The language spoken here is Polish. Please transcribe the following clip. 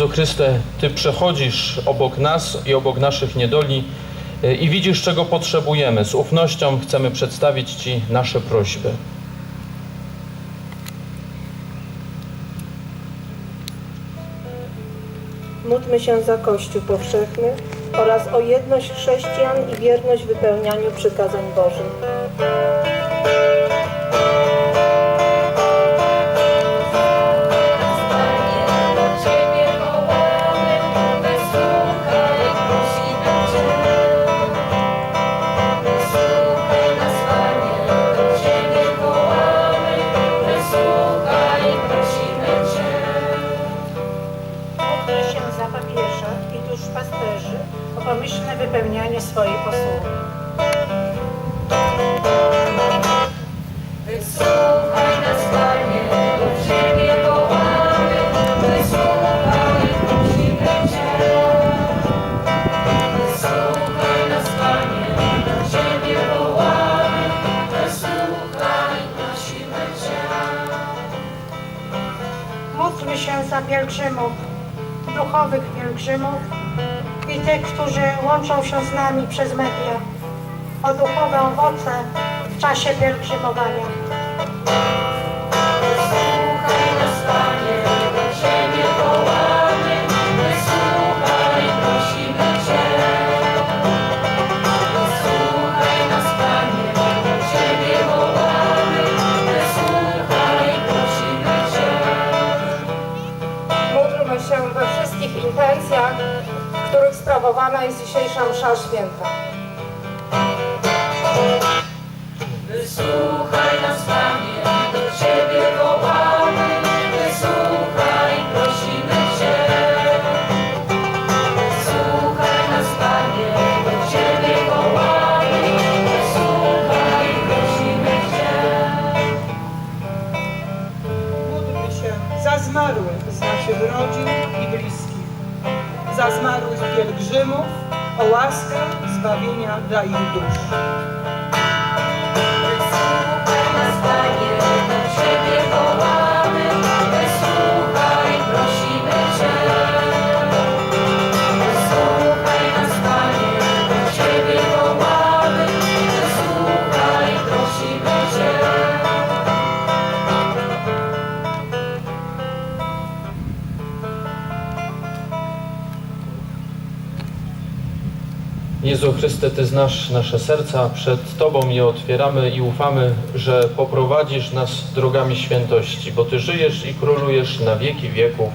Jezu Chryste, Ty przechodzisz obok nas i obok naszych niedoli y, i widzisz, czego potrzebujemy. Z ufnością chcemy przedstawić Ci nasze prośby. Módlmy się za Kościół powszechny oraz o jedność chrześcijan i wierność wypełnianiu przykazań Bożych. Za papieża i duszpasterzy o pomyślne wypełnianie swojej posługi. Wysłuchaj nas, Panie, do Ciebie wołamy, wysłuchaj, prosimy Cię. Wysłuchaj nas, Panie, do Ciebie wołamy, wysłuchaj, prosimy Cię. Módlmy się za pielgrzymów, duchowych pielgrzymów i tych, którzy łączą się z nami przez media o duchowe owoce w czasie pielgrzymowania. Sprawowana jest dzisiejsza msza święta. Wysłuchaj nas, Panie, do Ciebie wołamy, wysłuchaj, prosimy Cię. Wysłuchaj nas, Panie, do Ciebie wołamy, wysłuchaj, prosimy Cię. Módlmy się za zmarłych z naszych rodzin i bliskich, zmarłych pielgrzymów, o łaskę zbawienia dla ich dusz. Jezu Chryste, Ty znasz nasze serca, przed Tobą je otwieramy i ufamy, że poprowadzisz nas drogami świętości, bo Ty żyjesz i królujesz na wieki wieków.